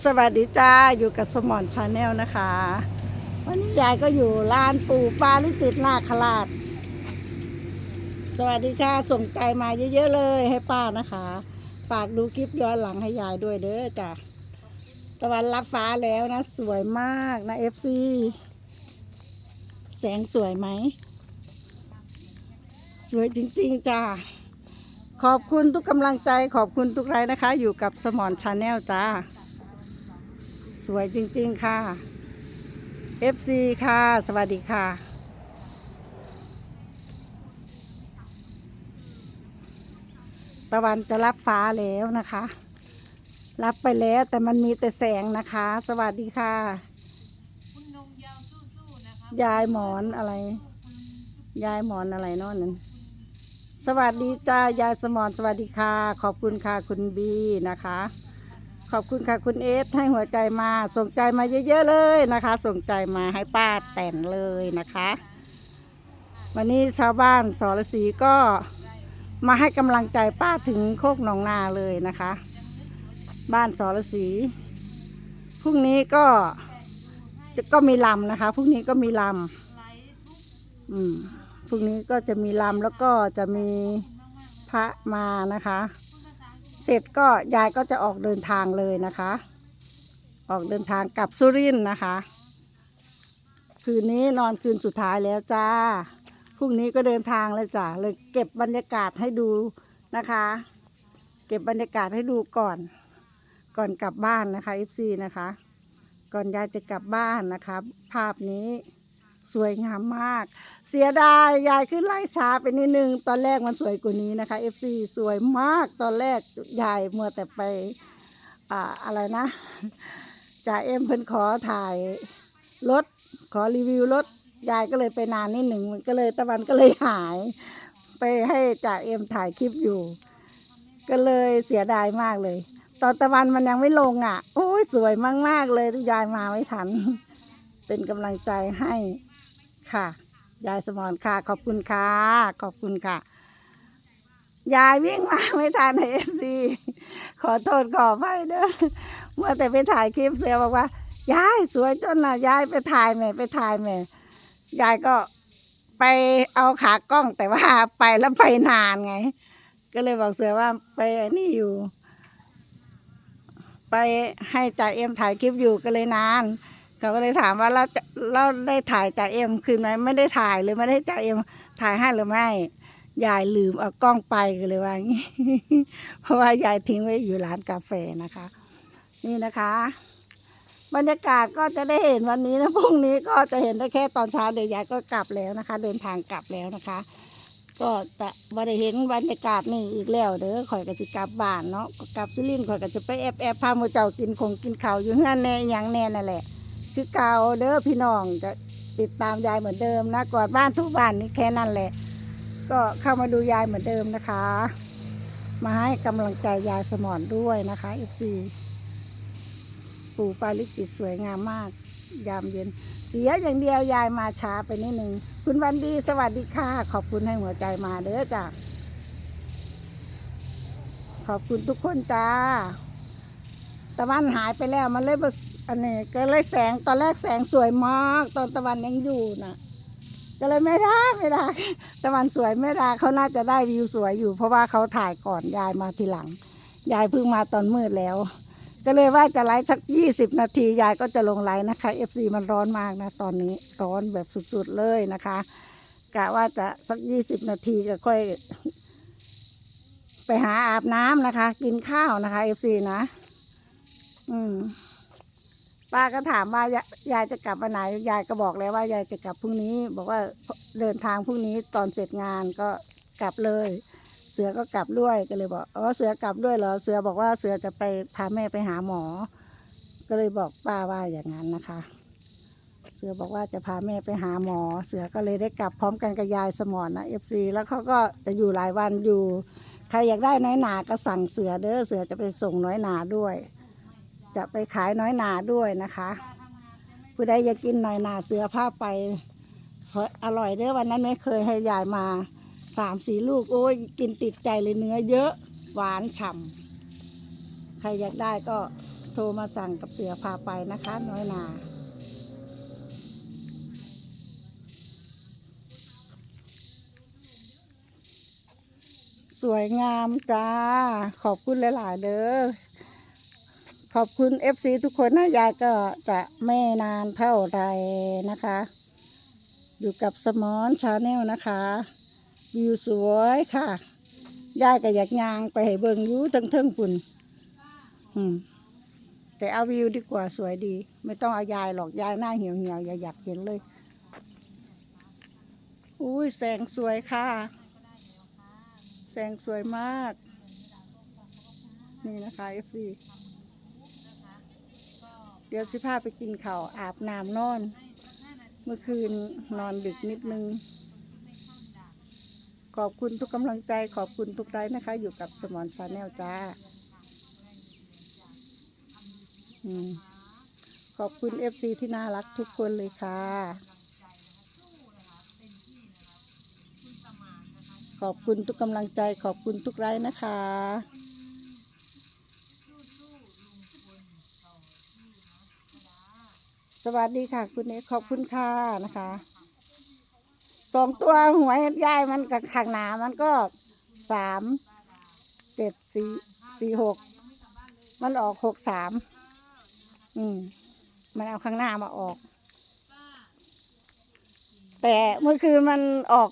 สวัสดีจ้าอยู่กับสมอนชาแนลนะคะ วันนี้ยายก็อยู่ลานปู่ปาลิจิตนาคราชสวัสดีค่ะส่งใจมาเยอะๆเลยให้ป้านะคะฝากดูคลิปย้อนหลังให้ยายด้วยเด้อจ้ะตะวันรับฟ้าแล้วนะ สวยมากนะเอฟซีแสงสวยไหม สวยจริงๆจ้าขอบคุณทุกกำลังใจขอบคุณทุกไลน์นะคะ อยู่กับสมอนชาแนลจ้า สวยจริง ๆ ค่ะ FC ค่ะ สวัสดีค่ะตะวันจะรับฟ้าแล้วนะคะ รับไปแล้วแต่มันมีแต่แสงนะคะ สวัสดีค่ะคุณนงยาวสู้ๆนะคะยายหมอนอะไร ยายหมอนอะไรเนอนนั้นสวัสดีจ้ายายสมอนสวัสดีค่ะ ขอบคุณค่ะคุณบีนะคะ ขอบคุณค่ะคุณเอสให้หัวใจมาส่งใจมาเยอะๆเลยนะคะ ส่งใจมาให้ป้าแต่นเลยนะคะ วันนี้ชาวบ้านสรศรีก็มาให้กำลังใจป้าถึงโคกหนองนาเลยนะคะ บ้านสรศรีพรุ่งนี้ก็จะก็มีลำนะคะพรุ่งนี้ก็มีลำอืมพรุ่งนี้ก็จะมีลำแล้วก็จะมีพระมานะคะ เสร็จก็ยายก็จะออกเดินทางเลยนะคะ ออกเดินทางกลับสุรินทร์นะคะ คืนนี้นอนคืนสุดท้ายแล้วจ้าพรุ่งนี้ก็เดินทางแล้วจ้าเลยเก็บบรรยากาศให้ดูนะคะ เก็บบรรยากาศให้ดูก่อน ก่อนกลับบ้านนะคะ FC นะคะ ก่อนยายจะกลับบ้านนะคะ ภาพนี้ สวยงามมาก เสียดายยายขึ้นไล่ช้าไปนิดนึง ตอนแรกมันสวยกว่านี้นะคะ FC สวยมากตอนแรกยายมัวแต่ไปอ่าอะไรนะจ่าเอ็มเพิ่นขอถ่ายรถขอรีวิวรถยายก็เลยไปนานนิดหนึ่งมันก็เลยตะวันก็เลยหาย ไปให้จ่าเอ็มถ่ายคลิปอยู่ ก็เลยเสียดายมากเลย ตอนตะวันมันยังไม่ลงอะ โอ้ยสวยมากๆเลยยายมาไม่ทัน เป็นกำลังใจให้ ค่ะ ยายสมอนค่ะ ขอบคุณค่ะ ขอบคุณค่ะ ยายวิ่งมาไม่ทันเอฟซีขอโทษขอไปเด้อเมื่อแต่ไปถ่ายคลิปเสือบอกว่ายายสวยจนนะยายไปถ่ายแม่ไปถ่ายแม่ยายก็ไปเอาขากล้องแต่ว่าไปแล้วไปนานไง ก็เลยบอกเสือว่าไปนี่อยู่ ไปให้จ่าเอ็มถ่ายคลิปอยู่ก็เลยนาน เขาก็เลยถามว่าเราจะเราได้ถ่ายจ่าเอ็มคืนไหมไม่ได้ถ่ายหรือไม่ได้จ่าเอ็มถ่ายให้หรือไม่ยายลืมเอากล้องไปเลยว่างี้ เพราะว่ายายทิ้งไว้อยู่ร้านกาแฟนะคะ นี่นะคะ บรรยากาศก็จะได้เห็นวันนี้นะพรุ่งนี้ก็จะเห็นได้แค่ตอนเช้าเดี๋ยวยายก็กลับแล้วนะคะ เดินทางกลับแล้วนะคะ ก็จะบ่ได้เห็นบรรยากาศนี่อีกแล้วเด้อข่อยก็สิกลับบ้านเนาะกลับสุรินข่อยก็จะไปแอบแอบพาหมูเจ้ากินคงกินข้าวอยู่เฮือนแน่อหยังแน่นั่นแหละ คือเก่าเด้อพี่น้องจะติดตามยายเหมือนเดิมนะกอดบ้านทุกบ้านนี่แค่นั้นแหละ ก็เข้ามาดูยายเหมือนเดิมนะคะ มาให้กำลังใจยายสมอนด้วยนะคะอีกสี่ปู่ปาลิติดสวยงามมาก ยามเย็น เสียอย่างเดียวยายมาช้าไปนิดนึง คุณวันดีสวัสดีค่ะ ขอบคุณให้หัวใจมาเด้อจ้ะขอบคุณทุกคนจ้า ตะวันหายไปแล้วมันเลยบ่อันนี้ก็เลยแสงตอนแรกแสงสวยมากตอนตะวันยังอยู่นะก็เลยไม่ได้ไม่ได้ตะวันสวยไม่ได้เขาน่าจะได้วิวสวยอยู่ เพราะว่าเขาถ่ายก่อนยายมาทีหลัง ยายเพิ่งมาตอนมืดแล้ว ก็เลยว่าจะไลฟ์สักยี่สิบนาทียายก็จะลงไลฟ์นะคะเอฟซีมันร้อนมากนะตอนนี้ร้อนแบบสุดๆเลยนะคะกะว่าจะสักยี่สิบนาทีก็ค่อย ไปหาอาบน้ำนะคะ กินข้าวนะคะเอฟซีนะ อืมป้าก็ถามว่ายายายจะกลับวันไหน ยายก็บอกแล้วว่ายายจะกลับพรุ่งนี้ บอกว่าเดินทางพรุ่งนี้ตอนเสร็จงานก็กลับเลย เสือก็กลับด้วยก็เลยบอกอ๋อเสือกลับด้วยเหรอเสือบอกว่าเสือจะไปพาแม่ไปหาหมอ ก็เลยบอกป้าว่าอย่างนั้นนะคะ เสือบอกว่าจะพาแม่ไปหาหมอ เสือก็เลยได้กลับพร้อมกันกับยายสมอนนะเอฟซีแล้วเขาก็จะอยู่หลายวันอยู่ใครอยากได้น้อยหนาก็สั่งเสือเด้อเสือจะไปส่งน้อยหนาด้วย จะไปขายน้อยหนาด้วยนะคะ ผู้ใดอยากกินน้อยหนาเสือผ้าไปอร่อยเด้อวันนั้นไม่เคยให้ยายมาสามสี่ลูกโอ้ยกินติดใจเลยเนื้อเยอะหวานฉ่ำใครอยากได้ก็โทรมาสั่งกับเสือพาไปนะคะ น้อยนา สวยงามจ้า ขอบคุณหลาย ๆ เด้อ ขอบคุณ FC ทุกคนนะยายก็จะไม่นานเท่าไรนะคะ อยู่กับสมอนชาแนลนะคะวิวสวยค่ะยายก็อยากยางไปให้เบิ่งอยู่ทั้งเทิงๆฝุ่นอืมแต่เอาวิวดีกว่าสวยดี ไม่ต้องเอายายหรอกยายหน้าเหี่ยวเหี่ยวอย่าอยากเห็นเลย อุ้ยแสงสวยค่ะ แสงสวยมาก นี่นะคะ FC ดี๋ยวสิพาไปกินข้าวอาบน้ำนอน เมื่อคืนนอนดึกนิดนึง ขอบคุณทุกกำลังใจขอบคุณทุกไลค์นะคะ อยู่กับสมอนชาแนลจ้าขอบคุณ FC ที่น่ารักทุกคนเลยค่ะ ขอบคุณทุกกำลังใจขอบคุณทุกไลค์นะคะ สวัสดีค่ะ คุณเอกขอบคุณค่ะนะคะสองตัวหวยยายมันกับขางหนามันก็สามเจ็ดสี่สี่หกมันออกหกสามอืมมันเอาข้างหน้ามาออก แต่เมื่อคืนมันออก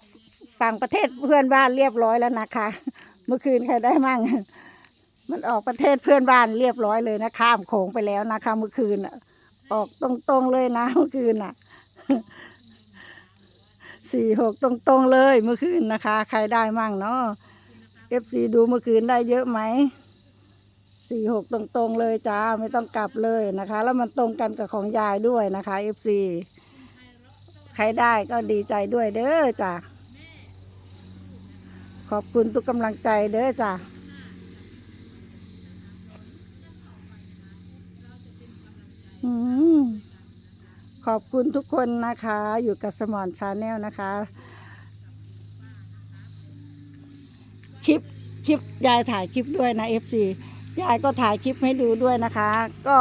ฝั่งประเทศเพื่อนบ้านเรียบร้อยแล้วนะคะ เมื่อคืนใครได้มั่ง มันออกประเทศเพื่อนบ้านเรียบร้อยเลยนะข้ามโขงไปแล้วนะคะ เมื่อคืนน่ะ ออกตรงๆเลยนะเมื่อคืนน่ะสี่หกตรงๆเลยเมื่อคืนนะคะ ใครได้มั่งเนาะเอฟซีดูเมื่อคืนได้เยอะไหมสี่หกตรงๆเลยจ้าไม่ต้องกลับเลยนะคะ แล้วมันตรงกันกับของยายด้วยนะคะเอฟซีใครได้ก็ดีใจด้วยเด้อจ้าขอบคุณทุกกำลังใจเด้อจ้า อืม ขอบคุณทุกคนนะคะ อยู่กับสมอนชาแนลนะคะ คลิปคลิปยายถ่ายคลิปด้วยนะเอฟซียายก็ถ่ายคลิปให้ดูด้วยนะคะ ก็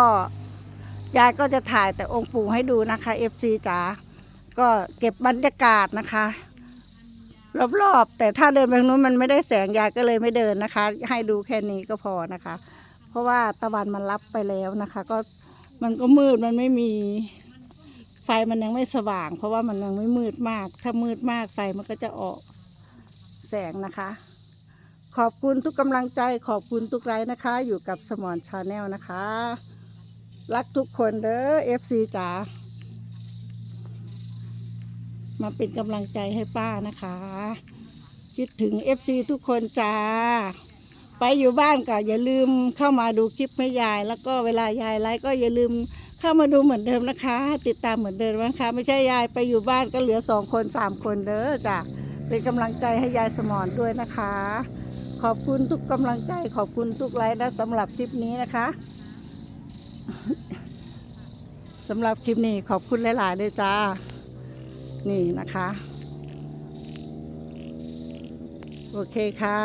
ยายก็จะถ่ายแต่องค์ปู่ให้ดูนะคะเอฟซีจ๋าก็เก็บบรรยากาศนะคะรอบๆแต่ถ้าเดินไปทางนู้นมันไม่ได้แสงยายก็เลยไม่เดินนะคะ ให้ดูแค่นี้ก็พอนะคะ เพราะว่าตะวันมันรับไปแล้วนะคะ ก็มันก็มืดมันไม่มี ฟมันยังไม่สว่าง เพราะว่ามันยังไม่มืดมาก ถ้ามืดมากไฟมันก็จะออกแสงนะคะ ขอบคุณทุกกำลังใจขอบคุณทุกไลค์นะคะ อยู่กับสมอนชาแนลนะคะ รักทุกคนเด้อเอฟซีจ๋ามาเป็นกำลังใจให้ป้านะคะ คิดถึงเอฟซีทุกคนจ้า ไปอยู่บ้านก็อย่าลืมเข้ามาดูคลิปแม่ยาย แล้วก็เวลายายไลฟ์ก็อย่าลืมเข้ามาดูเหมือนเดิมนะคะ ติดตามเหมือนเดิมนะคะ ไม่ใช่ยายไปอยู่บ้านก็เหลือสองคนสามคนเด้อจ้ะเป็นกำลังใจให้ยายสมอนด้วยนะคะ ขอบคุณทุกกำลังใจ ขอบคุณทุกไลค์นะสำหรับคลิปนี้นะคะสำหรับคลิปนี้ขอบคุณหลายๆด้วยจ้า นี่นะคะ โอเคค่ะ